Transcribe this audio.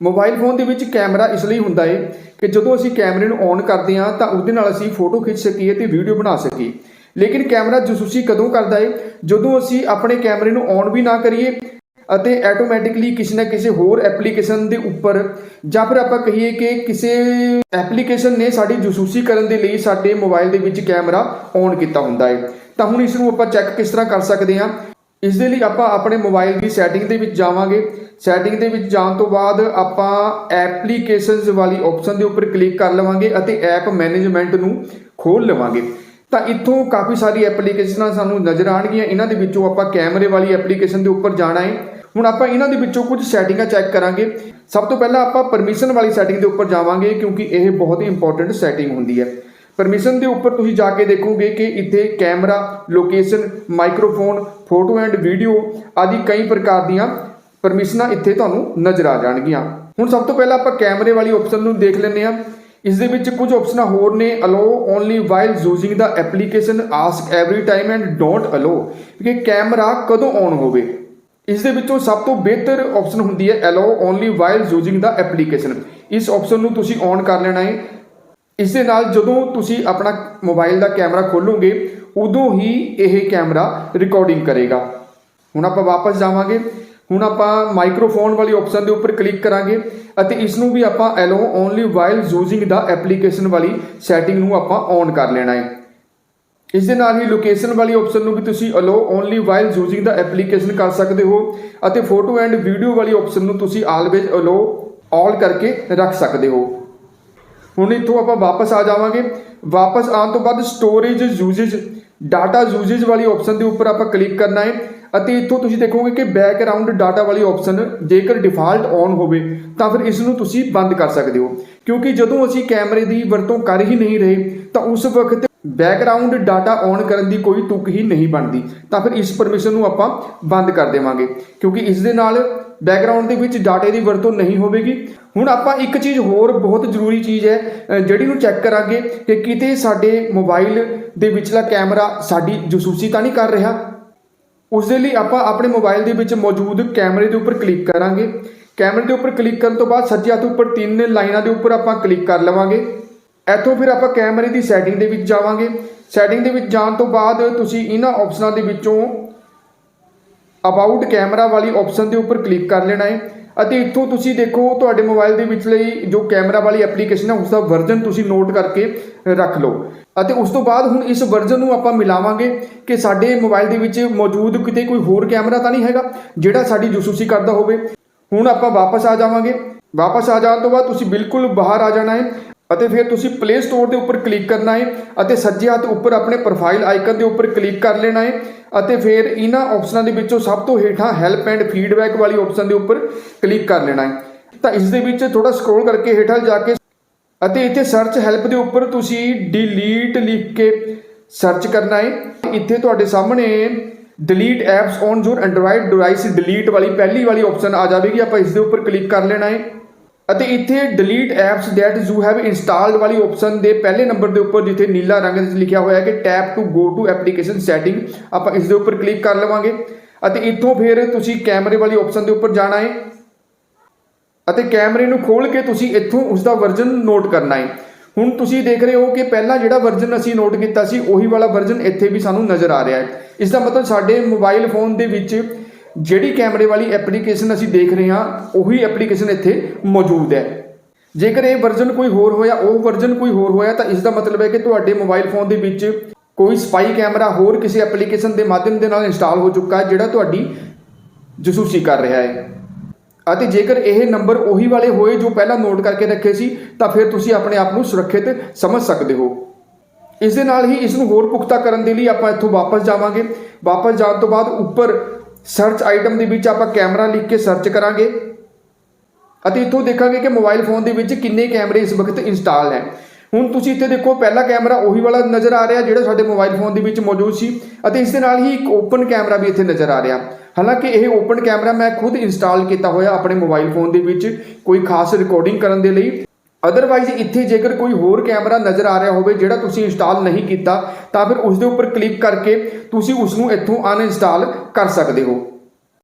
Mobile phone ਦੇ ਵਿੱਚ camera ਇਸ ਲਈ ਹੁੰਦਾ ਹੈ ਕਿ ਜਦੋਂ ਅਸੀਂ ਕੈਮਰੇ ਨੂੰ ਔਨ ਕਰਦੇ ਹਾਂ ਤਾਂ ਉਹਦੇ ਨਾਲ ਅਸੀਂ ਫੋਟੋ ਖਿੱਚ ਸਕੀਏ ਤੇ ਵੀਡੀਓ ਬਣਾ ਸਕੀਏ। ਲੇਕਿਨ ਕੈਮਰਾ ਜਸੂਸੀ ਕਦੋਂ ਕਰਦਾ ਹੈ ਜਦੋਂ ਅਸੀਂ ਆਪਣੇ ਕੈਮਰੇ ਨੂੰ ਔਨ ਵੀ ਨਾ ਕਰੀਏ ਅਤੇ ਆਟੋਮੈਟਿਕਲੀ ਕਿਸੇ ਨਾ ਕਿਸੇ ਹੋਰ ਐਪਲੀਕੇਸ਼ਨ ਦੇ ਉੱਪਰ ਜਾਂ ਫਿਰ ਆਪਾਂ ਕਹੀਏ ਕਿ ਕਿਸੇ ਐਪਲੀਕੇਸ਼ਨ ਨੇ ਸਾਡੀ ਜਸੂਸੀ ਕਰਨ ਦੇ ਲਈ ਸਾਡੇ ਮੋਬਾਈਲ ਦੇ ਵਿੱਚ ਕੈਮਰਾ ਔਨ ਕੀਤਾ ਹੁੰਦਾ ਹੈ ਤਾਂ ਹੁਣ ਇਸ ਨੂੰ ਆਪਾਂ ਚੈੱਕ ਕਿਸ ਤਰ੍ਹਾਂ ਕਰ ਸਕਦੇ ਹਾਂ? ਇਸ ਦੇ ਲਈ ਆਪਾਂ ਆਪਣੇ ਮੋਬਾਈਲ ਦੀ ਸੈਟਿੰਗ ਦੇ ਵਿੱਚ ਜਾਵਾਂਗੇ। ਸੈਟਿੰਗ ਦੇ ਵਿੱਚ ਜਾਣ ਤੋਂ ਬਾਅਦ ਆਪਾਂ ਐਪਲੀਕੇਸ਼ਨਸ ਵਾਲੀ ਆਪਸ਼ਨ ਦੇ ਉੱਪਰ ਕਲਿੱਕ ਕਰ ਲਵਾਂਗੇ ਅਤੇ ਐਪ ਮੈਨੇਜਮੈਂਟ ਨੂੰ ਖੋਲ ਲਵਾਂਗੇ। ਤਾਂ ਇੱਥੋਂ ਕਾਫੀ ਸਾਰੀ ਐਪਲੀਕੇਸ਼ਨਾਂ ਸਾਨੂੰ ਨਜ਼ਰ ਆਣਗੀਆਂ ਇਹਨਾਂ ਦੇ ਵਿੱਚੋਂ ਆਪਾਂ ਕੈਮਰੇ ਵਾਲੀ ਐਪਲੀਕੇਸ਼ਨ ਦੇ ਉੱਪਰ ਜਾਣਾ ਹੈ। ਹੁਣ ਆਪਾਂ ਇਹਨਾਂ ਦੇ ਵਿੱਚੋਂ ਕੁਝ ਸੈਟਿੰਗਾਂ ਚੈੱਕ ਕਰਾਂਗੇ। ਸਭ ਤੋਂ ਪਹਿਲਾਂ ਆਪਾਂ ਪਰਮਿਸ਼ਨ ਵਾਲੀ ਸੈਟਿੰਗ ਦੇ ਉੱਪਰ ਜਾਵਾਂਗੇ, ਕਿਉਂਕਿ ਇਹ ਬਹੁਤ ਹੀ ਇੰਪੋਰਟੈਂਟ ਸੈਟਿੰਗ ਹੁੰਦੀ ਹੈ। ਪਰਮਿਸ਼ਨ ਦੇ ਉੱਪਰ ਤੁਸੀਂ ਜਾ ਕੇ ਦੇਖੋਗੇ ਕਿ ਇੱਥੇ camera location microphone photo and video ਆਦਿ ਕਈ ਪ੍ਰਕਾਰ ਦੀਆਂ ਪਰਮਿਸ਼ਨਾਂ ਇੱਥੇ ਤੁਹਾਨੂੰ ਨਜ਼ਰ ਆ ਜਾਣਗੀਆਂ। ਹੁਣ ਸਭ ਤੋਂ ਪਹਿਲਾਂ ਆਪਾਂ ਕੈਮਰੇ ਵਾਲੀ ਆਪਸ਼ਨ ਨੂੰ ਦੇਖ ਲੈਂਦੇ ਹਾਂ। ਇਸ ਦੇ ਵਿੱਚ ਕੁਝ ਆਪਸ਼ਨਾਂ ਹੋਰ ਨੇ। Allow only while using the application ask every time and don't allow ਕਿ ਕੈਮਰਾ ਕਦੋਂ ਔਨ ਹੋਵੇ। ਇਸ ਦੇ ਵਿੱਚੋਂ ਸਭ ਤੋਂ ਬਿਹਤਰ ਆਪਸ਼ਨ ਹੁੰਦੀ ਹੈ allow only while using the application ਇਸ ਆਪਸ਼ਨ ਨੂੰ ਤੁਸੀਂ ਔਨ ਕਰ ਲੈਣਾ ਹੈ। ਇਸ ਦੇ ਨਾਲ ਜਦੋਂ ਤੁਸੀਂ ਆਪਣਾ ਮੋਬਾਈਲ ਦਾ ਕੈਮਰਾ ਖੋਲੋਗੇ ਉਦੋਂ ਹੀ ਇਹ ਕੈਮਰਾ ਰਿਕਾਰਡਿੰਗ ਕਰੇਗਾ। ਹੁਣ ਆਪਾਂ ਵਾਪਸ ਜਾਵਾਂਗੇ। ਹੁਣ ਆਪਾਂ ਮਾਈਕ੍ਰੋਫੋਨ ਵਾਲੀ ਆਪਸ਼ਨ ਦੇ ਉੱਪਰ ਕਲਿੱਕ ਕਰਾਂਗੇ ਅਤੇ ਇਸ ਨੂੰ ਵੀ ਆਪਾਂ allow only while using the application ਵਾਲੀ ਸੈਟਿੰਗ ਨੂੰ ਆਪਾਂ ਔਨ ਕਰ ਲੈਣਾ ਹੈ। ਇਸ ਦੇ ਨਾਲ ਹੀ ਲੋਕੇਸ਼ਨ ਵਾਲੀ ਆਪਸ਼ਨ ਨੂੰ ਵੀ ਤੁਸੀਂ allow only while using the application ਕਰ ਸਕਦੇ ਹੋ ਅਤੇ ਫੋਟੋ ਐਂਡ ਵੀਡੀਓ ਵਾਲੀ ਆਪਸ਼ਨ ਨੂੰ ਤੁਸੀਂ ਆਲਵੇਜ਼ ਅਲਾਓ ਆਲ ਕਰਕੇ ਰੱਖ ਸਕਦੇ ਹੋ। ਹੁਣ ਇੱਥੋਂ ਆਪਾਂ ਵਾਪਸ ਆ ਜਾਵਾਂਗੇ। ਵਾਪਸ ਆਉਣ ਤੋਂ ਬਾਅਦ ਸਟੋਰੇਜ ਯੂਜੇਜ ਡਾਟਾ ਯੂਜੇਜ ਵਾਲੀ ਆਪਸ਼ਨ ਦੇ ਉੱਪਰ ਆਪਾਂ ਕਲਿੱਕ ਕਰਨਾ ਹੈ। ਅਤੇ ਇੱਥੋਂ ਤੁਸੀਂ ਦੇਖੋਗੇ ਕਿ ਬੈਕਗ੍ਰਾਉਂਡ ਡਾਟਾ ਵਾਲੀ ਆਪਸ਼ਨ ਜੇਕਰ ਡਿਫਾਲਟ ਔਨ ਹੋਵੇ, ਤਾਂ ਫਿਰ ਇਸ ਨੂੰ ਤੁਸੀਂ ਬੰਦ ਕਰ ਸਕਦੇ ਹੋ। ਕਿਉਂਕਿ ਜਦੋਂ ਅਸੀਂ ਕੈਮਰੇ ਦੀ ਵਰਤੋਂ ਕਰ ਹੀ ਨਹੀਂ ਰਹੇ, ਤਾਂ ਉਸ ਵਕਤ ਬੈਕਗ੍ਰਾਉਂਡ ਡਾਟਾ ਔਨ ਕਰਨ ਦੀ ਕੋਈ ਤੁਕ ਹੀ ਨਹੀਂ ਬਣਦੀ। ਤਾਂ ਫਿਰ ਇਸ ਪਰਮਿਸ਼ਨ ਨੂੰ ਆਪਾਂ ਬੰਦ ਕਰ ਦੇਵਾਂਗੇ। ਕਿਉਂਕਿ ਇਸ ਦੇ ਨਾਲ ਬੈਕਗ੍ਰਾਉਂਡ ਦੇ ਵਿੱਚ ਡਾਟੇ ਦੀ ਵਰਤੋਂ ਨਹੀਂ ਹੋਵੇਗੀ। ਹੁਣ ਆਪਾਂ ਇੱਕ ਚੀਜ਼ ਹੋਰ ਬਹੁਤ ਜ਼ਰੂਰੀ ਚੀਜ਼ ਹੈ ਜਿਹੜੀ ਨੂੰ ਚੈੱਕ ਕਰਾਂਗੇ ਕਿ ਕਿਤੇ ਸਾਡੇ ਮੋਬਾਈਲ ਦੇ ਵਿਚਲਾ ਕੈਮਰਾ ਸਾਡੀ ਜਸੂਸੀ ਤਾਂ ਨਹੀਂ ਕਰ ਰਿਹਾ। ਉਸ ਦੇ ਲਈ ਆਪਾਂ ਆਪਣੇ ਮੋਬਾਈਲ ਦੇ ਵਿੱਚ ਮੌਜੂਦ ਕੈਮਰੇ ਦੇ ਉੱਪਰ ਕਲਿੱਕ ਕਰਾਂਗੇ। ਕੈਮਰੇ ਦੇ ਉੱਪਰ ਕਲਿੱਕ ਕਰਨ ਤੋਂ ਬਾਅਦ ਸੱਜੇ ਹੱਥ ਉੱਪਰ ਤਿੰਨ ਲਾਈਨਾਂ ਦੇ ਉੱਪਰ ਆਪਾਂ ਕਲਿੱਕ ਕਰ ਲਵਾਂਗੇ। ਇੱਥੋਂ ਫਿਰ ਆਪਾਂ ਕੈਮਰੇ ਦੀ ਸੈਟਿੰਗ ਦੇ ਵਿੱਚ ਜਾਵਾਂਗੇ। ਸੈਟਿੰਗ ਦੇ ਵਿੱਚ ਜਾਣ ਤੋਂ ਬਾਅਦ ਤੁਸੀਂ ਇਹਨਾਂ ਆਪਸ਼ਨਾਂ ਦੇ ਵਿੱਚੋਂ ਅਬਾਊਟ ਕੈਮਰਾ ਵਾਲੀ ਆਪਸ਼ਨ ਦੇ ਉੱਪਰ ਕਲਿੱਕ ਕਰ ਲੈਣਾ ਹੈ। ਅਤੇ ਇੱਥੋਂ ਤੁਸੀਂ ਦੇਖੋ, ਤੁਹਾਡੇ ਮੋਬਾਈਲ ਦੇ ਵਿੱਚ ਲਈ ਜੋ ਕੈਮਰਾ ਵਾਲੀ ਐਪਲੀਕੇਸ਼ਨ ਹੈ ਉਸ ਦਾ ਵਰਜ਼ਨ ਤੁਸੀਂ ਨੋਟ ਕਰਕੇ ਰੱਖ ਲਓ। ਅਤੇ ਉਸ ਤੋਂ ਬਾਅਦ ਹੁਣ ਇਸ ਵਰਜ਼ਨ ਨੂੰ ਆਪਾਂ ਮਿਲਾਵਾਂਗੇ ਕਿ ਸਾਡੇ ਮੋਬਾਈਲ ਦੇ ਵਿੱਚ ਮੌਜੂਦ ਕਿਤੇ ਕੋਈ ਹੋਰ ਕੈਮਰਾ ਤਾਂ ਨਹੀਂ ਹੈਗਾ, ਜਿਹੜਾ ਸਾਡੀ ਜਸੂਸੀ ਕਰਦਾ ਹੋਵੇ। ਹੁਣ ਆਪਾਂ ਵਾਪਸ ਆ ਜਾਵਾਂਗੇ। ਵਾਪਸ ਆ ਜਾਣ ਤੋਂ ਬਾਅਦ ਤੁਸੀਂ ਬਿਲਕੁਲ ਬਾਹਰ ਆ ਜਾਣਾ ਹੈ ਅਤੇ ਫਿਰ ਤੁਸੀਂ ਪਲੇ ਸਟੋਰ ਦੇ ਉੱਪਰ ਕਲਿੱਕ ਕਰਨਾ ਹੈ ਅਤੇ ਸੱਜੇ ਹੱਥ ਉੱਪਰ ਆਪਣੇ ਪ੍ਰੋਫਾਈਲ ਆਈਕਨ ਦੇ ਉੱਪਰ ਕਲਿੱਕ ਕਰ ਲੈਣਾ ਹੈ ਅਤੇ ਫਿਰ ਇਹਨਾਂ ਆਪਸ਼ਨਾਂ ਦੇ ਵਿੱਚੋਂ ਸਭ ਤੋਂ ਹੇਠਾਂ ਹੈਲਪ ਐਂਡ ਫੀਡਬੈਕ ਵਾਲੀ ਆਪਸ਼ਨ ਦੇ ਉੱਪਰ ਕਲਿੱਕ ਕਰ ਲੈਣਾ ਹੈ। ਤਾਂ ਇਸ ਦੇ ਵਿੱਚ ਥੋੜਾ ਸਕਰੋਲ ਕਰਕੇ ਹੇਠਾਂ ਜਾ ਕੇ ਅਤੇ ਇੱਥੇ ਸਰਚ ਹੈਲਪ ਦੇ ਉੱਪਰ ਤੁਸੀਂ ਡਿਲੀਟ ਲਿਖ ਕੇ ਸਰਚ ਕਰਨਾ ਹੈ। ਇੱਥੇ ਤੁਹਾਡੇ ਸਾਹਮਣੇ delete apps on your Android device delete ਵਾਲੀ ਪਹਿਲੀ ਵਾਲੀ ਆਪਸ਼ਨ ਆ ਜਾਵੇਗੀ। ਆਪਾਂ ਇਸ ਦੇ ਉੱਪਰ ਕਲਿੱਕ ਕਰ ਲੈਣਾ ਹੈ। ਅਤੇ ਇੱਥੇ delete apps that you have installed ਵਾਲੀ ਆਪਸ਼ਨ ਦੇ ਪਹਿਲੇ ਨੰਬਰ ਦੇ ਉੱਪਰ ਜਿੱਥੇ ਨੀਲਾ ਰੰਗ ਵਿੱਚ ਲਿਖਿਆ ਹੋਇਆ ਹੈ ਕਿ tap to go to application setting ਆਪਾਂ ਇਸ ਦੇ ਉੱਪਰ ਕਲਿੱਕ ਕਰ ਲਵਾਂਗੇ। ਅਤੇ ਇੱਥੋਂ ਫਿਰ ਤੁਸੀਂ ਕੈਮਰੇ ਵਾਲੀ ਆਪਸ਼ਨ ਦੇ ਉੱਪਰ ਜਾਣਾ ਹੈ। ਅਤੇ ਕੈਮਰੇ ਨੂੰ ਖੋਲ ਕੇ ਤੁਸੀਂ ਇੱਥੋਂ ਉਸ ਦਾ ਵਰਜ਼ਨ ਨੋਟ ਕਰਨਾ ਹੈ। ਹੁਣ ਤੁਸੀਂ ਦੇਖ ਰਹੇ ਹੋ ਕਿ ਪਹਿਲਾਂ ਜਿਹੜਾ ਵਰਜ਼ਨ ਅਸੀਂ ਨੋਟ ਕੀਤਾ ਸੀ, ਉਹੀ ਵਾਲਾ ਵਰਜ਼ਨ ਇੱਥੇ ਵੀ ਸਾਨੂੰ ਨਜ਼ਰ ਆ ਰਿਹਾ ਹੈ। ਇਸ ਦਾ ਮਤਲਬ ਸਾਡੇ ਮੋਬਾਈਲ ਫੋਨ ਦੇ ਵਿੱਚ ਜਿਹੜੀ ਕੈਮਰੇ ਵਾਲੀ ਐਪਲੀਕੇਸ਼ਨ ਅਸੀਂ ਦੇਖ ਰਹੇ ਹਾਂ, ਉਹੀ ਐਪਲੀਕੇਸ਼ਨ ਇੱਥੇ ਮੌਜੂਦ ਹੈ। ਜੇਕਰ ਇਹ ਵਰਜ਼ਨ ਕੋਈ ਹੋਰ ਹੋਇਆ, ਉਹ ਵਰਜ਼ਨ ਕੋਈ ਹੋਰ ਹੋਇਆ, ਤਾਂ ਇਸ ਦਾ ਮਤਲਬ ਹੈ ਕਿ ਤੁਹਾਡੇ ਮੋਬਾਈਲ ਫੋਨ ਦੇ ਵਿੱਚ ਕੋਈ ਸਪਾਈ ਕੈਮਰਾ ਹੋਰ ਕਿਸੇ ਐਪਲੀਕੇਸ਼ਨ ਦੇ ਮਾਧਿਅਮ ਦੇ ਨਾਲ ਇੰਸਟਾਲ ਹੋ ਚੁੱਕਾ ਹੈ, ਜਿਹੜਾ ਤੁਹਾਡੀ ਜਸੂਸੀ ਕਰ ਰਿਹਾ ਹੈ। ਅਤੇ ਜੇਕਰ ਇਹ ਨੰਬਰ ਉਹੀ ਵਾਲੇ ਹੋਏ ਜੋ ਪਹਿਲਾਂ ਨੋਟ ਕਰਕੇ ਰੱਖੇ ਸੀ, ਤਾਂ ਫਿਰ ਤੁਸੀਂ ਆਪਣੇ ਆਪ ਨੂੰ ਸੁਰੱਖਿਅਤ ਸਮਝ ਸਕਦੇ ਹੋ। ਇਸ ਦੇ ਨਾਲ ਹੀ ਇਸ ਨੂੰ ਹੋਰ ਪੁਖਤਾ ਕਰਨ ਦੇ ਲਈ ਆਪਾਂ ਇੱਥੋਂ ਵਾਪਸ ਜਾਵਾਂਗੇ। ਵਾਪਸ ਜਾਣ ਤੋਂ ਬਾਅਦ ਉੱਪਰ ਸਰਚ ਆਈਟਮ ਦੇ ਵਿੱਚ ਆਪਾਂ ਕੈਮਰਾ ਲਿਖ ਕੇ ਸਰਚ ਕਰਾਂਗੇ ਅਤੇ ਇੱਥੋਂ ਦੇਖਾਂਗੇ ਕਿ ਮੋਬਾਈਲ ਫੋਨ ਦੇ ਵਿੱਚ ਕਿੰਨੇ ਕੈਮਰੇ ਇਸ ਵਕਤ ਇੰਸਟਾਲ ਹੈ। ਹੁਣ ਤੁਸੀਂ ਇੱਥੇ ਦੇਖੋ, ਪਹਿਲਾ ਕੈਮਰਾ ਉਹੀ ਵਾਲਾ ਨਜ਼ਰ ਆ ਰਿਹਾ ਜਿਹੜਾ ਸਾਡੇ ਮੋਬਾਈਲ ਫੋਨ ਦੇ ਵਿੱਚ ਮੌਜੂਦ ਸੀ ਅਤੇ ਇਸ ਦੇ ਨਾਲ ਹੀ ਇੱਕ ਓਪਨ ਕੈਮਰਾ ਵੀ ਇੱਥੇ ਨਜ਼ਰ ਆ ਰਿਹਾ। ਹਾਲਾਂਕਿ ਇਹ ਓਪਨ ਕੈਮਰਾ ਮੈਂ ਖੁਦ ਇੰਸਟਾਲ ਕੀਤਾ ਹੋਇਆ ਆਪਣੇ ਮੋਬਾਈਲ ਫੋਨ ਦੇ ਵਿੱਚ ਕੋਈ ਖਾਸ ਰਿਕਾਰਡਿੰਗ ਕਰਨ ਦੇ ਲਈ। ਅਦਰਵਾਈਜ਼ ਇੱਥੇ ਜੇਕਰ ਕੋਈ ਹੋਰ ਕੈਮਰਾ ਨਜ਼ਰ ਆ ਰਿਹਾ ਹੋਵੇ ਜਿਹੜਾ ਤੁਸੀਂ ਇੰਸਟਾਲ ਨਹੀਂ ਕੀਤਾ, ਤਾਂ ਫਿਰ ਉਸ ਦੇ ਉੱਪਰ ਕਲਿੱਕ ਕਰਕੇ ਤੁਸੀਂ ਉਸ ਨੂੰ ਇੱਥੋਂ ਅਨਇੰਸਟਾਲ ਕਰ ਸਕਦੇ ਹੋ।